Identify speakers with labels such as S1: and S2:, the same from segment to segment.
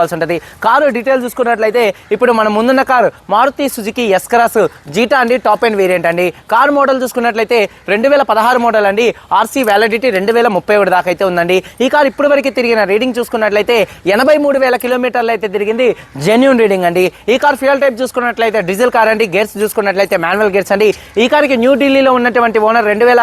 S1: చెప్పాల్సి ఉంటుంది car detail చూసుకున్నట్లయితే ఇప్పుడు మన ముందున్న car Maruti Suzuki S Cross Zeta అండి టాప్ అండ్ వేరియంట్ అండి. కారు మోడల్ చూసుకున్నట్లయితే రెండు వేల పదహారు మోడల్ అండి. ఆర్సీ వ్యాలిడిటీ రెండు వేల ముప్పై ఒకటి దాకా అయితే ఉందండి. ఈ కారు ఇప్పుడు వరకు తిరిగిన రీడింగ్ చూసుకున్నట్లయితే ఎనభై మూడు వేల కిలోమీటర్లు అయితే తిరిగింది జెన్యున్ రీడింగ్ అండి. ఈ కార్ ఫ్యూయల్ టైప్ చూసుకున్నట్లయితే డీజిల్ కార్ అండి. గేర్స్ చూసుకున్నట్లయితే మాన్యువల్ గేర్స్ అండి. ఈ కార్కి న్యూ ఢిల్లీలో ఉన్నటువంటి ఓనర్ రెండు వేల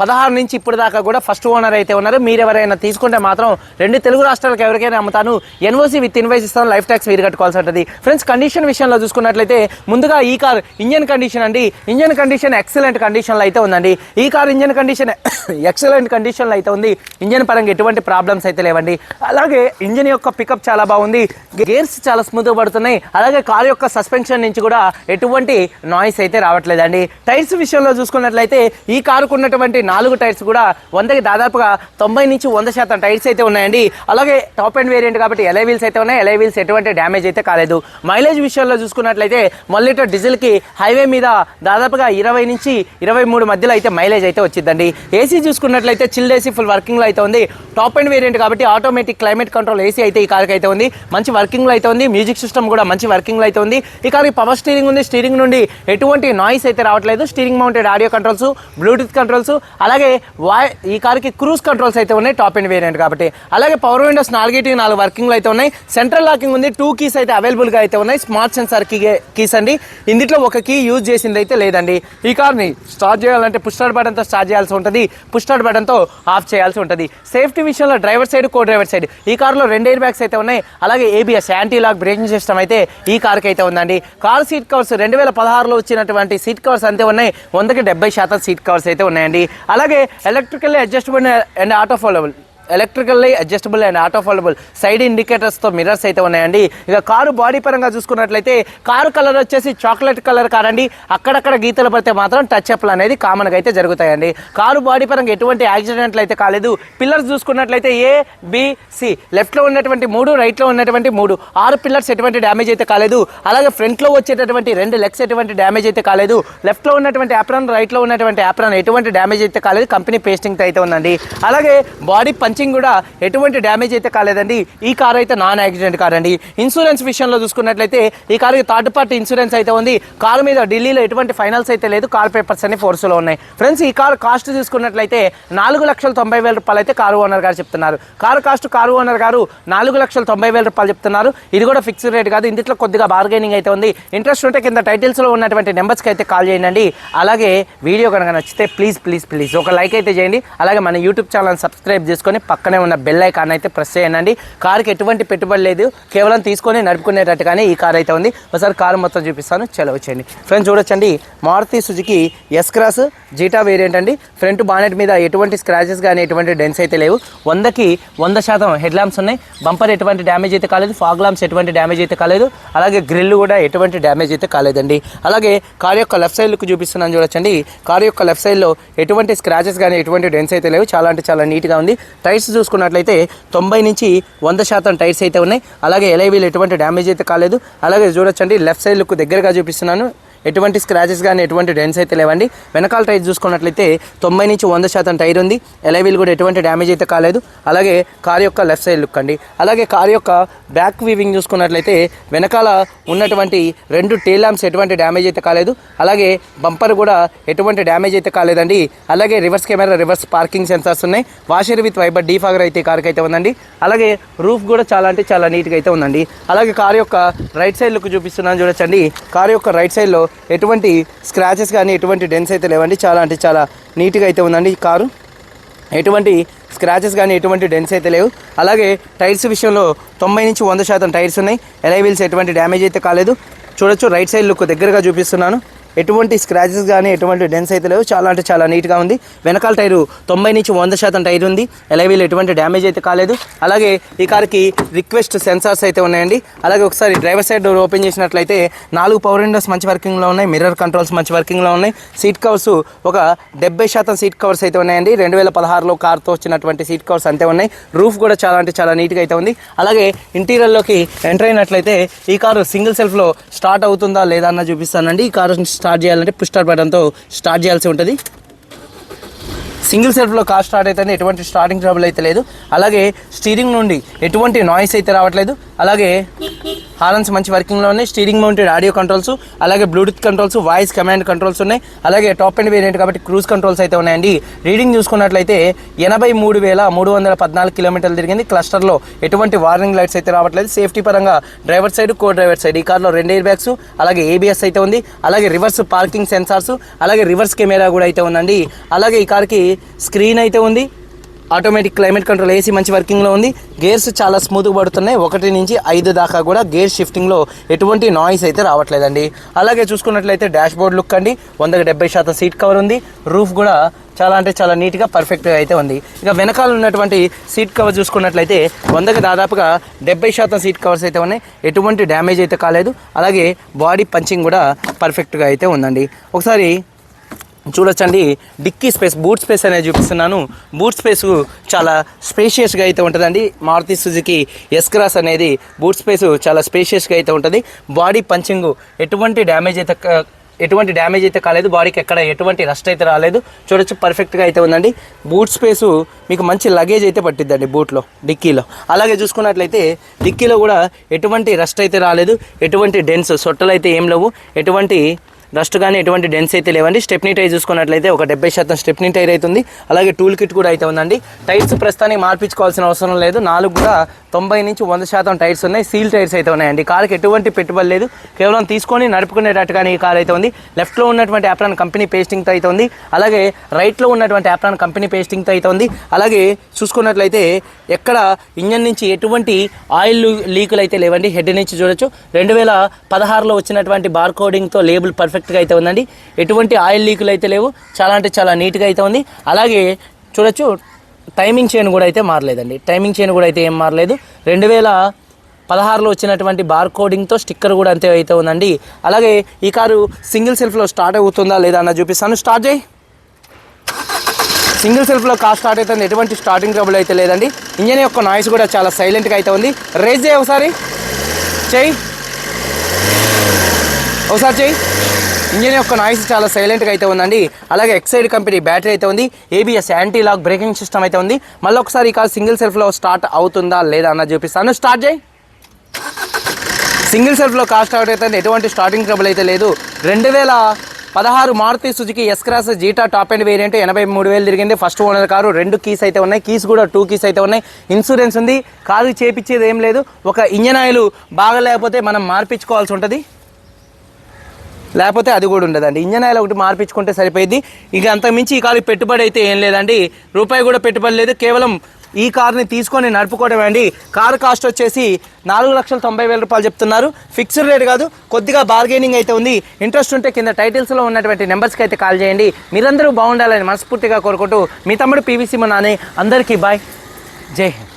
S1: పదహారు నుంచి ఇప్పుడు దాకా కూడా ఫస్ట్ ఓనర్ అయితే ఉన్నారు. మీరు ఎవరైనా తీసుకుంటే మాత్రం రెండు తెలుగు రాష్ట్రాలకు ఎవరికైనా అమ్ముతాను. ఎన్ఓసి విత్ ఇన్వైస్ ఇస్తాను. లైఫ్ ట్యాక్స్ మీరు కట్టుకోవాల్సి ఉంటుంది. ఫ్రెండ్స్ కండిషన్ విషయంలో చూసుకున్నట్లయితే ముందుగా ఈ కార్ ఇంజన్ కండిషన్ అండి. ఇంజన్ కండిషన్ ఎక్సలెంట్ కండిషన్లో అయితే ఉందండి. ఈ కార్ ఇంజన్ కండిషన్ ఎక్సలెంట్ కండిషన్లో అయితే ఉంది. ఇంజన్ పరంగా ఎటువంటి ప్రాబ్లమ్స్ అయితే లేవండి. అలాగే ఇంజన్ యొక్క పికప్ చాలా బాగుంది. గేర్స్ చాలా స్మూత్గా పడుతున్నాయి. అలాగే కార్ యొక్క సస్పెన్షన్ నుంచి కూడా ఎటువంటి నాయిస్ అయితే రావట్లేదండి. టైర్స్ విషయంలో చూసుకున్నట్లయితే ఈ కారుకు ఉన్నటువంటి నాలుగు టైర్స్ కూడా వందకి దాదాపుగా తొంభై నుంచి వంద శాతం టైర్స్ అయితే ఉన్నాయండి. అలాగే టాప్ అండ్ వేరియంట్ కాబట్టి ఎలై వీల్స్ అయితే ఉన్నాయి. ఎలై వీల్స్ ఎటువంటి డ్యామేజ్ అయితే కాలేదు. మైలేజ్ విషయంలో చూసుకున్నట్లయితే వన్ లీటర్ డీజిల్కి హైవే మీద దాదాపుగా ఇరవై నుంచి ఇరవై మూడు మధ్యలో అయితే మైలేజ్ అయితే వచ్చిందండి. ఏసీ చూసుకున్నట్లయితే చిల్డ్ ఏసీ ఫుల్ వర్కింగ్లో అయితే ఉంది. టాప్ అండ్ వేరియంట్ కాబట్టి ఆటోమేటిక్ క్లైమేట్ కంట్రోల్ ఏసీ అయితే ఈ కార్కి అయితే ఉంది. మంచి వర్కింగ్లో అయితే ఉంది. మ్యూజిక్ సిస్టమ్ కూడా మంచి వర్కింగ్లో అయితే ఉంది. ఈ కార్కి పవర్ స్టీరింగ్ ఉంది. స్టీరింగ్ నుండి ఎటువంటి నాయిస్ అయితే రావట్లేదు. Steering mounted audio controls Bluetooth controls అలాగే వాయ్ ఈ కార్కి క్రూజ్ కంట్రోల్స్ అయితే ఉన్నాయి టాప్ అండ్ వేరియంట్ కాబట్టి. అలాగే పవర్ విండోస్ నాలుగేటి నాలుగు వర్కింగ్లో అయితే ఉన్నాయి. సెంట్రల్ లాకింగ్ ఉంది టూ కీస్ అయితే అవైలబుల్గా అయితే ఉన్నాయి. స్మార్ట్ సెన్సార్ కీ కీస్ అండి. ఇందులో ఒక కీ యూజ్ చేసింది అయితే లేదండి. ఈ కార్ని స్టార్ట్ చేయాలంటే పుష్టార్ బటన్తో స్టార్ట్ చేయాల్సి ఉంటుంది. పుష్టార్ బటన్తో ఆఫ్ చేయాల్సి ఉంటుంది. సేఫ్టీ విషయంలో driver side co driver side. ఈ కార్లో రెండు ఎయిర్ బ్యాగ్స్ అయితే ఉన్నాయి. అలాగే ABS anti lock braking system అయితే ఈ కార్కి అయితే ఉందండి. కార్ సీట్ కవర్స్ రెండు వేల పదహారులో వచ్చినటువంటి సీట్ కవర్స్ అంతే ఉన్నాయి. వందకి డెబ్బై శాతం సీట్ కవర్స్ అయితే ఉన్నాయండి. అలాగే electrically adjustable and auto foldable electrically adjustable and auto foldable side ఇండికేటర్స్తో mirrors అయితే ఉన్నాయండి. ఇక కారు బాడీ పరంగా చూసుకున్నట్లయితే కారు కలర్ వచ్చేసి చాక్లెట్ కలర్ కార్ అండి అక్కడక్కడ గీతలు పడితే మాత్రం టచ్ అప్లు అనేది కామన్గా అయితే జరుగుతాయండి. కారు బాడీ పరంగా ఎటువంటి యాక్సిడెంట్లు అయితే కాలేదు. పిల్లర్స్ చూసుకున్నట్లయితే ఏ బిసి లెఫ్ట్లో ఉన్నటువంటి మూడు రైట్లో ఉన్నటువంటి మూడు. ఆరు పిల్లర్స్ ఎటువంటి డ్యామేజ్ అయితే కాలేదు. అలాగే ఫ్రంట్లో వచ్చేటటువంటి రెండు లెగ్స్ ఎటువంటి డ్యామేజ్ అయితే కాలేదు. లెఫ్ట్లో ఉన్నటువంటి యాప్రాన్ రైట్లో ఉన్నటువంటి యాప్రాన్ ఎటువంటి డ్యామేజ్ అయితే కాలేదు. కంపెనీ పేస్టింగ్ అయితే ఉందండి. అలాగే బాడీ పంచింగ్ కూడా ఎటువంటి డ్యామేజ్ అయితే కాలేదండి. ఈ కార్ అయితే నాన్ యాక్సిడెంట్ కార్ అండి. ఇన్సూరెన్స్ విషయంలో చూసుకున్నట్లయితే ఈ కారుకి థర్డ్ పార్టీ ఇన్సూరెన్స్ అయితే ఉంది. కారు మీద ఢిల్లీలో ఎటువంటి ఫైనల్స్ అయితే లేదు. కార్ పేపర్స్ అన్ని ఫోర్స్లో ఉన్నాయి. ఫ్రెండ్స్ ఈ కార్ కాస్ట్ చూసుకున్నట్లయితే నాలుగు లక్షల తొంభై వేల రూపాయలు అయితే కారు ఓనర్ గారు చెప్తున్నారు. కారు కాస్ట్ కారు ఓనర్ గారు నాలుగు లక్షల తొంభై వేల రూపాయలు చెప్తున్నారు. ఇది కూడా ఫిక్స్డ్ రేట్ కాదు. ఇందులో కొద్దిగా బార్గెనింగ్ అయితే ఉంది. ఇంట్రెస్ట్ ఉంటే కింద టైటిల్స్లో ఉన్నటువంటి నెంబర్స్కి అయితే కాల్ చేయండి అలాగే వీడియో కనుక నచ్చితే ప్లీజ్ ప్లీజ్ ప్లీజ్ ఒక లైక్ అయితే చేయండి. అలాగే మన యూట్యూబ్ ఛానల్ సబ్స్క్రైబ్ చేసుకొని పక్కనే ఉన్న బెల్ ఐకాన్ అయితే ప్రెస్ చేయండి. కార్కి ఎటువంటి పెట్టుబడి లేదు. కేవలం తీసుకొని నడుపుకునేటట్టుగానే ఈ కార్ అయితే ఉంది. ఒకసారి కారు మొత్తం చూపిస్తాను. చలో వచ్చేయండి ఫ్రెండ్స్ చూడొచ్చండి. Maruti Suzuki S cross Zeta variant అండి. ఫ్రంట్ బానెట్ మీద ఎటువంటి స్క్రాచెస్ కానీ ఎటువంటి డెన్స్ అయితే లేవు. వందకి వంద శాతం హెడ్ ల్యాంప్స్ ఉన్నాయి. బంపర్ ఎటువంటి డ్యామేజ్ అయితే కాలేదు. ఫాగ్ ల్యాంప్స్ ఎటువంటి డ్యామేజ్ అయితే కాలేదు. అలాగే గ్రిల్ కూడా ఎటువంటి డ్యామేజ్ అయితే కాలేదండి. అలాగే కార్ యొక్క లెఫ్ట్ సైడ్ లుక్ చూపిస్తున్నాను చూడొచ్చండి. కార్ యొక్క లెఫ్ట్ సైడ్లో ఎటువంటి స్క్రాచెస్ కానీ ఎటువంటి డెన్స్ అయితే లేవు. చాలా అంటే చాలా నీట్గా ఉంది. టైర్స్ చూసుకున్నట్లయితే తొంభై నుంచి వంద శాతం టైర్స్ అయితే ఉన్నాయి. అలాగే ఎలైవీలు ఎటువంటి డ్యామేజ్ అయితే కాలేదు. అలాగే చూడొచ్చండి. లెఫ్ట్ సైడ్ లుక్ దగ్గరగా చూపిస్తున్నాను. ఎటువంటి స్క్రాచెస్ కానీ ఎటువంటి డెన్స్ అయితే లేవండి. వెనకాల టైర్ చూసుకున్నట్లయితే తొంభై నుంచి వంద శాతం టైర్ ఉంది. ఎలైవీల్ కూడా ఎటువంటి డ్యామేజ్ అయితే కాలేదు. అలాగే కార్ యొక్క లెఫ్ట్ సైడ్ లుక్ అండి. అలాగే కార్ యొక్క బ్యాక్ వీవింగ్ చూసుకున్నట్లయితే వెనకాల ఉన్నటువంటి రెండు టేల్ ల్యాంప్స్ ఎటువంటి డ్యామేజ్ అయితే కాలేదు. అలాగే బంపర్ కూడా ఎటువంటి డ్యామేజ్ అయితే కాలేదండి. అలాగే reverse camera reverse parking sensors ఉన్నాయి. వాషర్ విత్ వైబర్ డీఫాగర్ అయితే కార్కి అయితే ఉందండి. అలాగే రూఫ్ కూడా చాలా అంటే చాలా నీట్గా అయితే ఉందండి. అలాగే కార్ యొక్క రైట్ సైడ్ లుక్ చూపిస్తున్నాను చూడొచ్చండి. కార్ యొక్క రైట్ సైడ్లో ఎటువంటి స్క్రాచెస్ కానీ ఎటువంటి డెన్స్ అయితే లేవండి. చాలా అంటే చాలా నీట్గా అయితే ఉందండి కారు. ఎటువంటి స్క్రాచెస్ కానీ ఎటువంటి డెన్స్ అయితే లేవు. అలాగే టైర్స్ విషయంలో తొంభై నుంచి వంద శాతం టైర్స్ ఉన్నాయి. ఎలైవిల్స్ ఎటువంటి డ్యామేజ్ అయితే కాలేదు. చూడొచ్చు రైట్ సైడ్ లుక్ దగ్గరగా చూపిస్తున్నాను. ఎటువంటి స్క్రాచెస్ కానీ ఎటువంటి డెన్స్ అయితే లేవు. చాలా అంటే చాలా నీట్గా ఉంది. వెనకాల టైరు తొంభై నుంచి వంద శాతం టైర్ ఉంది. ఎలవీలు ఎటువంటి డ్యామేజ్ అయితే కాలేదు. అలాగే ఈ కార్కి రిక్వెస్ట్ సెన్సార్స్ అయితే ఉన్నాయండి. అలాగే ఒకసారి డ్రైవర్ సైడ్ డోర్ ఓపెన్ చేసినట్లయితే నాలుగు పవర్ విండోస్ మంచి వర్కింగ్లో ఉన్నాయి. మిర్రర్ కంట్రోల్స్ మంచి వర్కింగ్లో ఉన్నాయి. సీట్ కవర్స్ ఒక డెబ్బై శాతం సీట్ కవర్స్ అయితే ఉన్నాయండి. రెండు వేల పదహారులో కార్తో వచ్చినటువంటి సీట్ కవర్స్ అంతే ఉన్నాయి. రూఫ్ కూడా చాలా అంటే చాలా నీట్గా అయితే ఉంది. అలాగే ఇంటీరియర్లోకి ఎంటర్ అయినట్లయితే ఈ కారు సింగిల్ సెల్ఫ్లో స్టార్ట్ అవుతుందా లేదా అన్న చూపిస్తానండి. ఈ కారు స్టార్ట్ చేయాలంటే పుష్ స్టార్ట్ బటన్తో స్టార్ట్ చేయాల్సి ఉంటుంది. సింగిల్ సెల్ఫ్లో కార్ స్టార్ట్ అయితే ఎటువంటి స్టార్టింగ్ ట్రబుల్ అయితే లేదు. అలాగే స్టీరింగ్ నుండి ఎటువంటి నాయిస్ అయితే రావట్లేదు. అలాగే హార్న్స్ మంచి వర్కింగ్లో ఉన్నాయి. స్టీరింగ్ మౌంటెడ్ ఆడియో కంట్రోల్స్ అలాగే Bluetooth controls voice command controls ఉన్నాయి. అలాగే టాప్ అండ్ వేరియంట్ కాబట్టి క్రూజ్ కంట్రోల్స్ అయితే ఉన్నాయండి. రీడింగ్ చూసుకున్నట్లయితే ఎనభై మూడు వేల మూడు వందల పద్నాలుగు కిలోమీటర్లు తిరిగింది. క్లస్టర్లో ఎటువంటి వార్నింగ్ లైట్స్ అయితే రావట్లేదు. సేఫ్టీ పరంగా driver side co driver side. ఈ కార్లో రెండు ఎయిర్ బ్యాగ్స్ అలాగే ఏబిఎస్ అయితే ఉంది. అలాగే రివర్స్ పార్కింగ్ సెన్సార్స్ అలాగే రివర్స్ కెమెరా కూడా అయితే ఉందండి. అలాగే ఈ కార్కి స్క్రీన్ అయితే ఉంది. ఆటోమేటిక్ క్లైమేట్ కంట్రోల్ ఏసీ మంచి వర్కింగ్లో ఉంది. గేర్స్ చాలా స్మూత్గా పడుతున్నాయి. ఒకటి నుంచి ఐదు దాకా కూడా గేర్ షిఫ్టింగ్లో ఎటువంటి నాయిస్ అయితే రావట్లేదండి. అలాగే చూసుకున్నట్లయితే డాష్ బోర్డ్ లుక్ అండి. వందకి డెబ్బై శాతం సీట్ కవర్ ఉంది. రూఫ్ కూడా చాలా అంటే చాలా నీట్గా పర్ఫెక్ట్గా అయితే ఉంది. ఇక వెనకాల ఉన్నటువంటి సీట్ కవర్ చూసుకున్నట్లయితే వందకు దాదాపుగా డెబ్బై శాతం సీట్ కవర్స్ అయితే ఉన్నాయి. ఎటువంటి డ్యామేజ్ అయితే కాలేదు. అలాగే బాడీ పంచింగ్ కూడా పర్ఫెక్ట్గా అయితే ఉందండి. ఒకసారి చూడొచ్చండి. డిక్కీ స్పేస్ బూట్ స్పేస్ అనేది చూపిస్తున్నాను. బూట్ స్పేస్ చాలా స్పేషియస్గా అయితే ఉంటుందండి. మారుతి సుజుకి ఎస్ క్రాస్ అనేది బూట్ స్పేస్ చాలా స్పేషియస్గా అయితే ఉంటుంది. బాడీ పంచింగ్ ఎటువంటి డ్యామేజ్ అయితే ఎటువంటి డ్యామేజ్ అయితే కాలేదు. బాడీకి ఎక్కడ ఎటువంటి రస్ట్ అయితే రాలేదు. చూడొచ్చు పర్ఫెక్ట్గా అయితే ఉందండి. బూట్ స్పేసు మీకు మంచి లగేజ్ అయితే పట్టిద్దండి బూట్లో డిక్కీలో. అలాగే చూసుకున్నట్లయితే డిక్కీలో కూడా ఎటువంటి రస్ట్ అయితే రాలేదు. ఎటువంటి డెన్స్ సొట్టలు అయితే ఏం లేవు. ఎటువంటి డస్ట్ కానీ ఎటువంటి డెన్స్ అయితే లేవండి. స్టెప్నీ టైర్ చూసుకున్నట్లయితే ఒక డెబ్బై శాతం స్టెప్నీ టైర్ అవుతుంది. అలాగే టూల్ కిట్ కూడా అయితే ఉందండి. టైర్స్ ప్రస్తుతానికి మార్పించుకోవాల్సిన అవసరం లేదు. నాలుగు కూడా తొంభై నుంచి వంద శాతం టైర్స్ ఉన్నాయి. సీల్ టైర్స్ అయితే ఉన్నాయండి. కార్కి ఎటువంటి పెట్టుబడి లేదు. కేవలం తీసుకొని నడుపుకునేటట్టుగానే ఈ కార్ అయితే ఉంది. లెఫ్ట్లో ఉన్నటువంటి యాప్రాన్ కంపెనీ పేస్టింగ్తో అయితే ఉంది. అలాగే రైట్లో ఉన్నటువంటి యాప్రాన్ కంపెనీ పేస్టింగ్తో అయితే ఉంది. అలాగే చూసుకున్నట్లయితే ఎక్కడ ఇంజన్ నుంచి ఎటువంటి ఆయిల్ లీకులు అయితే లేవండి. హెడ్ నుంచి చూడొచ్చు. రెండు వేల పదహారులో వచ్చినటువంటి బార్ కోడింగ్తో లేబుల్ పర్ఫెక్ట్గా అయితే ఉందండి. ఎటువంటి ఆయిల్ లీకులు అయితే లేవు. చాలా అంటే చాలా నీట్గా అయితే ఉంది. అలాగే చూడొచ్చు. టైమింగ్ చైన్ కూడా అయితే మారలేదండి. టైమింగ్ చైన్ కూడా అయితే ఏం మారలేదు. రెండు వేల పదహారులో వచ్చినటువంటి బార్ కోడింగ్తో స్టిక్కర్ కూడా అంతే అయితే ఉందండి. అలాగే ఈ కారు సింగిల్ సెల్ఫ్లో స్టార్ట్ అవుతుందా లేదా అన్న చూపిస్తాను. స్టార్ట్ చేయి. సింగిల్ సెల్ఫ్లో కార్ స్టార్ట్ అవుతుంది. ఎటువంటి స్టార్టింగ్ ట్రబుల్ అయితే లేదండి. ఇంజన్ యొక్క నాయిస్ కూడా చాలా సైలెంట్గా అయితే ఉంది. రేజ్ చేయి ఒకసారి. చేయి. ఒకసారి చేయి. ఇంజన్ యొక్క నాయిస్ చాలా సైలెంట్గా అయితే ఉందండి. అలాగే ఎక్సైడ్ కంపెనీ బ్యాటరీ అయితే ఉంది. ABS anti lock braking system అయితే ఉంది. మళ్ళీ ఒకసారి ఈ కార్ సింగిల్ సెల్ఫ్లో స్టార్ట్ అవుతుందా లేదా అన్న చూపిస్తాను. స్టార్ట్ చేయి. సింగిల్ సెల్ఫ్లో కార్ స్టార్ట్ అయితే ఎటువంటి స్టార్టింగ్ ట్రబుల్ అయితే లేదు. రెండు వేల పదహారు Maruti Suzuki S Cross Zeta top and variant ఎనభై మూడు వేలు తిరిగింది. First owner car. రెండు కీస్ అయితే ఉన్నాయి. కీస్ కూడా టూ కీస్ అయితే ఉన్నాయి. ఇన్సూరెన్స్ ఉంది. కారు చేపించేది ఏం లేదు. ఒక ఇంజన్ ఆయిల్ బాగా లేకపోతే మనం మార్పించుకోవాల్సి ఉంటుంది. లేకపోతే అది కూడా ఉండదండి. ఇంజన్ ఆయిల్ ఒకటి మార్పించుకుంటే సరిపోయింది. ఇక అంతకుమించి ఈ కారు పెట్టుబడి అయితే ఏం లేదండి. రూపాయి కూడా పెట్టుబడి లేదు. కేవలం ఈ కార్ని తీసుకొని నడుపుకోవడం అండి. కారు కాస్ట్ వచ్చేసి నాలుగు లక్షల తొంభై వేల రూపాయలు చెప్తున్నారు. ఫిక్స్డ్ రేట్ కాదు కొద్దిగా బార్గెనింగ్ అయితే ఉంది. ఇంట్రెస్ట్ ఉంటే కింద టైటిల్స్లో ఉన్నటువంటి నెంబర్స్కి అయితే కాల్ చేయండి. మీరందరూ బాగుండాలని మనస్ఫూర్తిగా కోరుకుంటూ మీ తమ్ముడు పీవీసీ నాని అందరికీ బాయ్. జై హింద్.